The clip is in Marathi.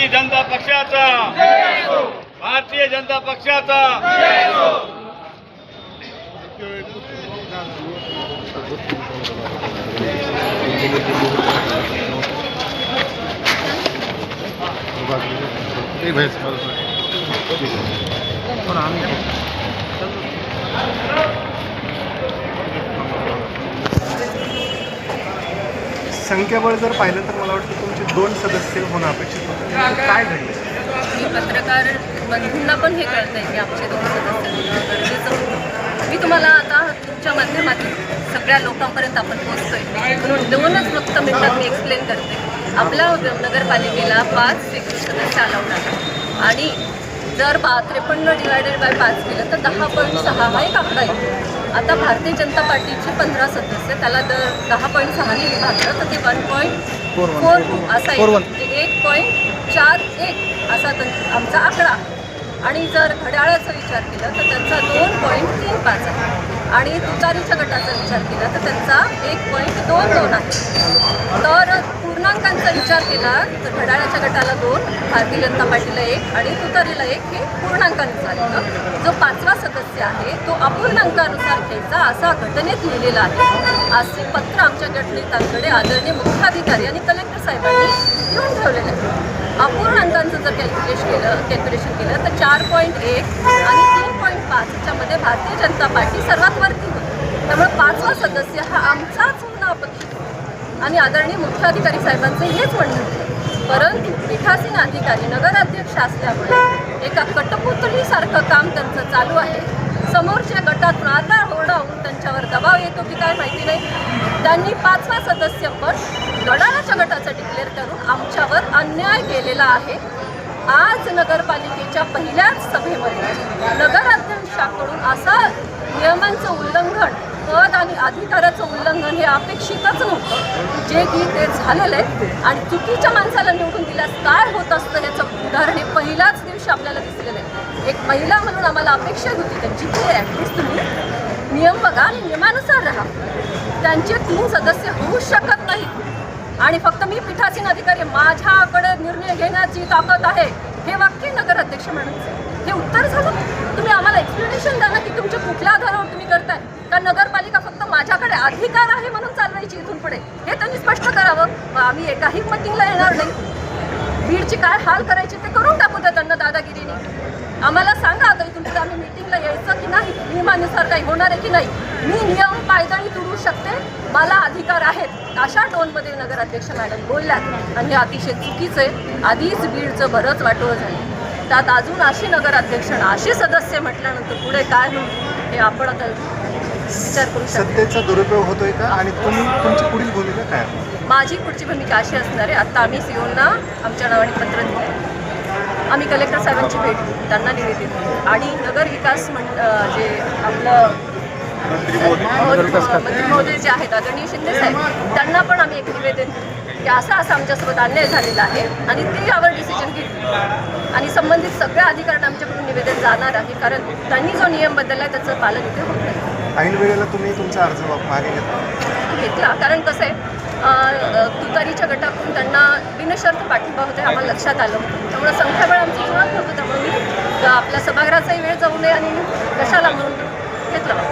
भारतीय जनता पक्षाचा. भारतीय जनता पक्षाचा. संख्याबळ जर पाहिलं तर मला वाटतं तुमच्या दोन सदस्य होणं अपेक्षित होतं. काय घडलं मी पत्रकार बंधूंना पण हे कळत आहे की आमचे दोन सदस्य गरजेचं मी तुम्हाला आता तुमच्या माध्यमातून सगळ्या लोकांपर्यंत आपण पोहोचतोय. म्हणून दोनच फक्त मिनिटात मी एक्सप्लेन करते. आपल्या नगरपालिकेला पाच स्वीकृत सदस्य अलाउड आहे आणि जर बा त्रेपन्न डिवायडेड बाय पाच केलं तर दहा पॉईंट सहा हा एक आकडा येतो आता भारतीय जनता पार्टीचे पंधरा सदस्य त्याला जर दहा पॉईंट सहाने विभागलं तर ते वन पॉईंट फोर टू असा येईल. म्हणजे एक पॉईंट चार एक असा आमचा आकडा. आणि जर घड्याळाचा विचार केला तर त्यांचा दोन पॉईंट तीन पाच आहे. आणि तुतारीच्या गटाचा विचार केला तर त्यांचा एक पॉईंट दोन दोन आहे. तर पूर्णांकांचा विचार केला तर घड्याळाच्या गटाला दोन भारतीय जनता पार्टीला एक आणि तुतारीला एक हे पूर्णांकानुसार येतं जो पाचवा सदस्य आहे तो अपूर्णांकानुसार घ्यायचा असा घटनेत लिहिलेला आहे. असे पत्र आमच्या गटनेतांकडे आदरणीय मुख्याधिकारी आणि कलेक्टर साहेबांनी लिहून ठेवलेलं आहे अपूर्णांकांचं जर कॅल्क्युलेशन केलं कॅल्क्युलेशन केलं तर चार पॉईंट एक आणि तीन पॉईंट पाच याच्यामध्ये भारतीय जनता पार्टी सर्वात त्यामुळे सदस्य हा आमचाच होणं अपेक्षित होतं. आणि आदरणीय मुख्याधिकारी साहेबांचं हेच म्हणणं होतं. परंतु पीठासीन अधिकारी नगराध्यक्ष असल्यामुळे एका कटपुतळीसारखं काम त्यांचं चालू आहे. समोरच्या गटातून आधार ओरडावून त्यांच्यावर दबाव येतो की काय माहिती नाही. त्यांनी पाचवा सदस्य पण गडाळाच्या गटासाठी डिक्लेअर करून आमच्यावर अन्याय केलेला आहे. आज नगरपालिकेच्या पहिल्याच सभेमध्ये नगराध्यक्षाकडून असा नियमांचं उल्लंघन पद आणि अधिकाराचं उल्लंघन हे अपेक्षितच नव्हतं. जे की ते झालेलं आहे आणि चुकीच्या माणसाला निवडून दिल्यास काय होत असतं याचं उदाहरण हे पहिल्याच दिवशी आपल्याला दिसलेलं आहे. एक महिला म्हणून आम्हाला अपेक्षा होती त्यांची की ॲटलिस्ट तुम्ही नियम बघा आणि नियमानुसार राहा. त्यांचे तीन सदस्य होऊ शकत नाहीत आणि फक्त मी पीठासीन अधिकारी माझ्याकडे निर्णय घेण्याची ताकद आहे. हे वाक्य नगराध्यक्ष म्हणून नगरपालिका फक्त माझ्याकडे अधिकार आहे म्हणून चालवायची इथून पुढे. हे त्यांनी स्पष्ट करावं. आम्ही एकाही मिटिंगला येणार नाही. बीडची काय हाल करायची ते करून टाकू द्या त्यांना दादागिरीने. आम्हाला सांगा आता इथून पुढे आम्ही मिटिंगला यायचं की नाही नियमानुसार काही होणार आहे की नाही. मी नियम पायदळी तुडू शकते. मला अधिकार आहेत. अशा टोनमध्ये नगराध्यक्ष मॅडम बोलल्यात. आणि हे अतिशय चुकीचं आहे. आधीच बीडचं बरंच वाटोळं झालं. त्यात अजून अशी नगराध्यक्ष अशी सदस्य म्हटल्यानंतर पुढे काय होईल हे आपण आता विचार करू शकतो. सत्तेचा दुरुपयोग होतोय का? आणि तुम्ही तुमची पुढील भूमिका काय आहे? माझी पुढची भूमिका अशी असणार आहे आत्ता आम्ही सीओना आमच्या नावाने पत्र दिलं आम्ही कलेक्टर साहेबांची भेट घेऊ, त्यांना निवेदन आणि नगर विकास मंड अं, जे आपलं मंत्री महोदय. जे आहेत आदरणीय शिंदे साहेब त्यांना पण आम्ही एक निवेदन की असं असं आमच्यासोबत अन्याय झालेला आहे आणि ते यावर डिसिजन घेतील. आणि संबंधित सगळ्या अधिकाऱ्यांना आमच्याकडून निवेदन जाणार आहे कारण त्यांनी जो नियम बदलला आहे त्याचं पालन इथे होत नाही. ऐन वेळेला तुम्ही तुमचा अर्ज मागे घेतला घेतला. कारण कसं आहे तुतारीच्या गटाकडून त्यांना बिनशर्त पाठिंबा होते आम्हाला लक्षात आलं. त्यामुळे संख्याबळ आमची जुळत नव्हतं त्यामुळे मी आपल्या सभागृहाचाही वेळ जाऊ नये आणि कशाला म्हणून घेतलं.